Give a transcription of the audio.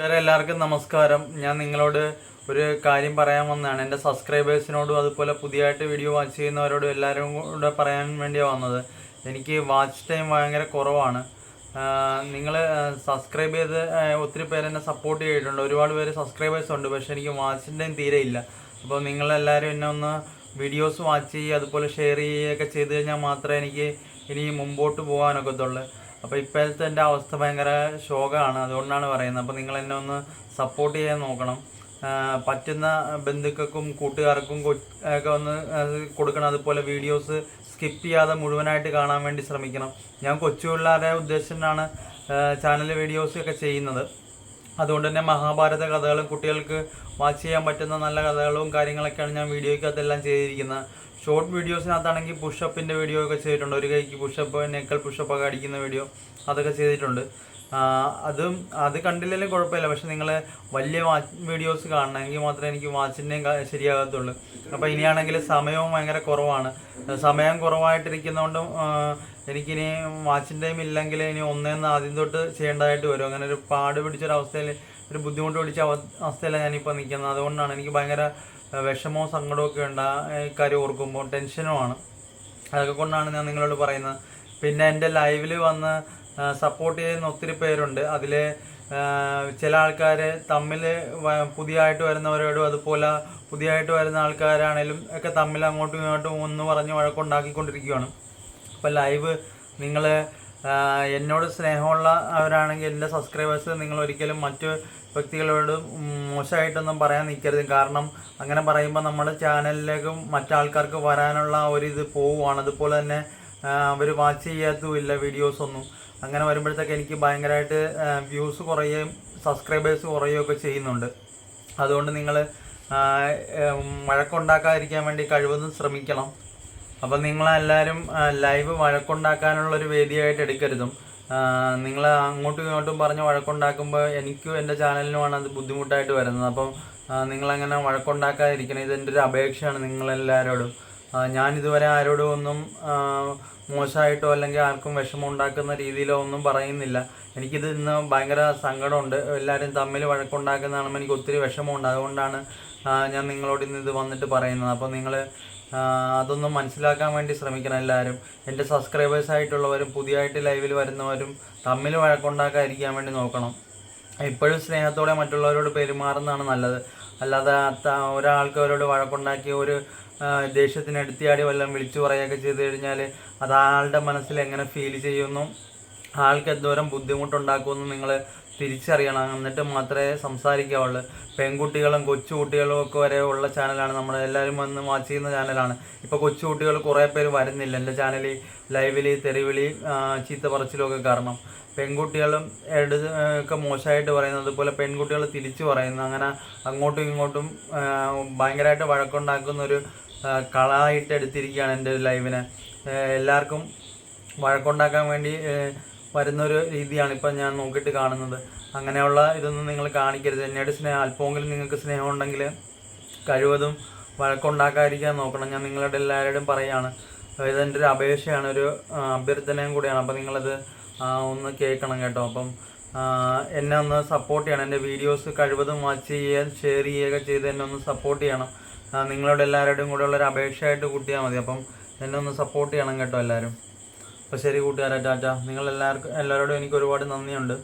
വേറെ എല്ലാവർക്കും നമസ്കാരം. ഞാൻ നിങ്ങളോട് ഒരു കാര്യം പറയാൻ വന്നതാണ്. എന്റെ സബ്സ്ക്രൈബേഴ്സിനോടും അതുപോലെ പുതിയതായിട്ട് വീഡിയോ വാച്ച് ചെയ്യുന്നവരോടും എല്ലാവരും കൂടെ പറയാൻ വേണ്ടിയാണ് വന്നത്. എനിക്ക് വാച്ച് ടൈം ഭയങ്കര കുറവാണ്. നിങ്ങൾ സബ്സ്ക്രൈബ് ചെയ്ത് ഒത്തിരി പേര് എന്നെ സപ്പോർട്ട് ചെയ്തിട്ടുണ്ട്. ഒരുപാട് പേര് സബ്സ്ക്രൈബേഴ്സ് ഉണ്ട്. പക്ഷേ എനിക്ക് വാച്ച് ടൈം തീരെ ഇല്ല. അപ്പോൾ നിങ്ങളെല്ലാവരും എന്നെ ഒന്ന് വീഡിയോസ് വാച്ച് ചെയ്യുക അതുപോലെ ഷെയർ ചെയ്യുകയൊക്കെ ചെയ്ത് കഴിഞ്ഞാൽ മാത്രമേ എനിക്ക് ഇനി മുമ്പോട്ട് പോകാനൊക്കത്തുള്ളൂ. അപ്പോൾ ഇപ്പോഴത്തെ എന്റെ അവസ്ഥ ഭയങ്കര ശോകമാണ്. അതുകൊണ്ടാണ് പറയുന്നത്. അപ്പോൾ നിങ്ങൾ എന്നെ ഒന്ന് സപ്പോർട്ട് ചെയ്യാൻ നോക്കണം. പറ്റുന്ന ബന്ധുക്കൾക്കും കൂട്ടുകാർക്കും ഒക്കെ ഒന്ന് കൊടുക്കണം. അതുപോലെ വീഡിയോസ് സ്കിപ്പ് ചെയ്യാതെ മുഴുവനായിട്ട് കാണാൻ വേണ്ടി ശ്രമിക്കണം. ഞാൻ കൊച്ചു പിള്ളേരെ ഉദ്ദേശിച്ചാണ് ചാനൽ വീഡിയോസ് ഒക്കെ ചെയ്യുന്നത്. അതുകൊണ്ട് തന്നെ മഹാഭാരത കഥകളും കുട്ടികൾക്ക് വാച്ച് ചെയ്യാൻ പറ്റുന്ന നല്ല കഥകളും കാര്യങ്ങളൊക്കെയാണ് ഞാൻ വീഡിയോയ്ക്കകത്തെല്ലാം ചെയ്തിരിക്കുന്നത്. ഷോർട്ട് വീഡിയോസിനകത്താണെങ്കിൽ പുഷപ്പിന്റെ വീഡിയോ ഒക്കെ ചെയ്തിട്ടുണ്ട്. ഒരു കൈക്ക് പുഷപ്പ് നെക്കൽ പുഷപ്പ് ഒക്കെ അടിക്കുന്ന വീഡിയോ അതൊക്കെ ചെയ്തിട്ടുണ്ട്. അതും അത് കണ്ടില്ലെങ്കിലും കുഴപ്പമില്ല. പക്ഷെ നിങ്ങൾ വലിയ വാച്ച് വീഡിയോസ് കാണണമെങ്കിൽ മാത്രമേ എനിക്ക് വാച്ചിന്റെയും ശരിയാകത്തുള്ളൂ. അപ്പോൾ ഇനിയാണെങ്കിൽ സമയവും ഭയങ്കര കുറവാണ്. സമയം കുറവായിട്ടിരിക്കുന്നതുകൊണ്ടും എനിക്കിനി വാച്ചിന്റെയും ഇല്ലെങ്കിൽ ഇനി ഒന്നേന്ന് ആദ്യം തൊട്ട് ചെയ്യേണ്ടതായിട്ട് വരും. അങ്ങനെ ഒരു പാട് പിടിച്ചൊരവസ്ഥയിൽ ഒരു ബുദ്ധിമുട്ട് പിടിച്ച അവ- അവസ്ഥയിലാണ് ഞാനിപ്പോൾ നിൽക്കുന്നത്. അതുകൊണ്ടാണ് എനിക്ക് ഭയങ്കര വിഷമവും സങ്കടവും ഒക്കെ ഉണ്ട് കാര്യം ഓർക്കുമ്പോൾ ടെൻഷനുമാണ്. അതൊക്കെ കൊണ്ടാണ് ഞാൻ നിങ്ങളോട് പറയുന്നത്. പിന്നെ എന്റെ ലൈവിൽ വന്ന് സപ്പോർട്ട് ചെയ്യുന്ന ഒത്തിരി പേരുണ്ട്. അതിൽ ചില ആൾക്കാർ തമ്മിൽ പുതിയതായിട്ട് വരുന്നവരോടും അതുപോലെ പുതിയതായിട്ട് വരുന്ന ആൾക്കാരാണേലും ഒക്കെ തമ്മിൽ അങ്ങോട്ടും ഇങ്ങോട്ടും ഒന്ന് പറഞ്ഞ് വഴക്കുണ്ടാക്കിക്കൊണ്ടിരിക്കുകയാണ് അപ്പോൾ ലൈവ് നിങ്ങൾ എന്നോട് സ്നേഹമുള്ള അവരാണെങ്കിൽ എന്റെ സബ്സ്ക്രൈബേഴ്സ് നിങ്ങൾ ഒരിക്കലും മറ്റ് വ്യക്തികളോട് മോശമായിട്ടൊന്നും പറയാൻ നിൽക്കരുത്. കാരണം അങ്ങനെ പറയുമ്പോൾ നമ്മുടെ ചാനലിലേക്കും മറ്റാൾക്കാർക്ക് വരാനുള്ള ഒരു ഇത് പോവുകയാണ് അതുപോലെ തന്നെ അവർ വാച്ച് വീഡിയോസ് ഒന്നും. അങ്ങനെ വരുമ്പോഴത്തേക്ക് എനിക്ക് ഭയങ്കരമായിട്ട് വ്യൂസ് കുറയുകയും സബ്സ്ക്രൈബേഴ്സ് കുറയുകയൊക്കെ ചെയ്യുന്നുണ്ട്. അതുകൊണ്ട് നിങ്ങൾ വഴക്കുണ്ടാക്കാതിരിക്കാൻ വേണ്ടി കഴിവതും ശ്രമിക്കണം. അപ്പം നിങ്ങളെല്ലാവരും ലൈവ് വഴക്കുണ്ടാക്കാനുള്ളൊരു വേദിയായിട്ട് എടുക്കരുതും. നിങ്ങൾ അങ്ങോട്ടും ഇങ്ങോട്ടും പറഞ്ഞ് വഴക്കുണ്ടാക്കുമ്പോൾ എനിക്കും എന്റെ ചാനലിനുമാണ് അത് ബുദ്ധിമുട്ടായിട്ട് വരുന്നത്. അപ്പം നിങ്ങളങ്ങനെ വഴക്കുണ്ടാക്കാതിരിക്കണം ഇതെന്റെ ഒരു അപേക്ഷയാണ് നിങ്ങളെല്ലാവരോടും ഞാനിതുവരെ ആരോടും ഒന്നും മോശമായിട്ടോ അല്ലെങ്കിൽ ആർക്കും വിഷമം ഉണ്ടാക്കുന്ന രീതിയിലോ ഒന്നും പറയുന്നില്ല. എനിക്കിത് ഇന്ന് ഭയങ്കര സങ്കടമുണ്ട്. എല്ലാവരും തമ്മിൽ വഴക്കുണ്ടാക്കുന്നതാണ് എനിക്ക് ഒത്തിരി വിഷമമുണ്ട്. അതുകൊണ്ടാണ് ഞാൻ നിങ്ങളോട് ഇന്ന് ഇത് വന്നിട്ട് പറയുന്നത്. അപ്പോൾ നിങ്ങൾ അതൊന്നും മനസ്സിലാക്കാൻ വേണ്ടി ശ്രമിക്കണം എല്ലാവരും. എന്റെ സബ്സ്ക്രൈബേഴ്സ് ആയിട്ടുള്ളവരും പുതിയതായിട്ട് ലൈവിൽ വരുന്നവരും തമ്മിൽ വഴക്കുണ്ടാക്കാതിരിക്കാൻ വേണ്ടി നോക്കണം. എപ്പോഴും സ്നേഹത്തോടെ മറ്റുള്ളവരോട് പെരുമാറുന്നതാണ് നല്ലത്. അല്ലാതെ ഒരാൾക്ക് അവരോട് വഴക്കുണ്ടാക്കി ഒരു ദേഷ്യത്തിന് എടുത്തിയാടി വല്ലതും വിളിച്ചു പറയുകയൊക്കെ ചെയ്ത് കഴിഞ്ഞാൽ അതാളുടെ മനസ്സിൽ എങ്ങനെ ഫീൽ ചെയ്യുന്നു? ആൾക്ക് എന്തോരം ബുദ്ധിമുട്ടുണ്ടാക്കുമെന്ന് നിങ്ങൾ തിരിച്ചറിയണം. എന്നിട്ട് മാത്രമേ സംസാരിക്കാവുള്ളൂ. പെൺകുട്ടികളും കൊച്ചുകുട്ടികളും ഒക്കെ വരെ ഉള്ള ചാനലാണ്. നമ്മൾ എല്ലാവരും വന്ന് വാച്ച് ചെയ്യുന്ന ചാനലാണ്. ഇപ്പോൾ കൊച്ചുകുട്ടികൾ കുറേ പേര് വരുന്നില്ല. എന്റെ ചാനലിൽ ലൈവിൽ തെറിവിളി ചീത്ത പറച്ചിലൊക്കെ കാരണം. പെൺകുട്ടികളും എടു ഒക്കെ മോശമായിട്ട് പറയുന്നത് അതുപോലെ പെൺകുട്ടികൾ തിരിച്ചു പറയുന്നു അങ്ങനെ അങ്ങോട്ടും ഇങ്ങോട്ടും ഭയങ്കരമായിട്ട് വഴക്കുണ്ടാക്കുന്ന ഒരു കളായിട്ട് എടുത്തിരിക്കുകയാണ് എന്റെ ലൈവിനെ. എല്ലാവർക്കും വഴക്കുണ്ടാക്കാൻ വേണ്ടി വരുന്നൊരു രീതിയാണ് ഇപ്പം ഞാൻ നോക്കിയിട്ട് കാണുന്നത്. അങ്ങനെയുള്ള ഇതൊന്നും നിങ്ങൾ കാണിക്കരുത്. എന്നോട് സ്നേഹം അല്പമെങ്കിലും നിങ്ങൾക്ക് സ്നേഹം ഉണ്ടെങ്കിൽ കഴിവതും വഴക്കുണ്ടാക്കാതിരിക്കാൻ നോക്കണം. ഞാൻ നിങ്ങളുടെ എല്ലാവരോടും പറയുകയാണ് ഇതെന്റെ ഒരു അപേക്ഷയാണ് ഒരു അഭ്യർത്ഥനയും കൂടിയാണ്. അപ്പോൾ നിങ്ങളത് ഒന്ന് കേൾക്കണം കേട്ടോ. അപ്പം എന്നെ ഒന്ന് സപ്പോർട്ട് ചെയ്യണം. എന്റെ വീഡിയോസ് കഴിവതും വാച്ച് ചെയ്യുക ഷെയർ ചെയ്യുകയൊക്കെ ചെയ്ത് എന്നെ ഒന്ന് സപ്പോർട്ട് ചെയ്യണം. നിങ്ങളോട് എല്ലാവരുടെയും കൂടെ ഉള്ളൊരു അപേക്ഷയായിട്ട് കൂട്ടിയാൽ മതി. അപ്പം എന്നെ ഒന്ന് സപ്പോർട്ട് ചെയ്യണം കേട്ടോ എല്ലാവരും. അപ്പോൾ ശരി കൂട്ടുകാരാ ടാറ്റ. നിങ്ങൾ എല്ലാവർക്കും എല്ലാവരോടും എനിക്ക് ഒരുപാട് നന്ദിയുണ്ട്.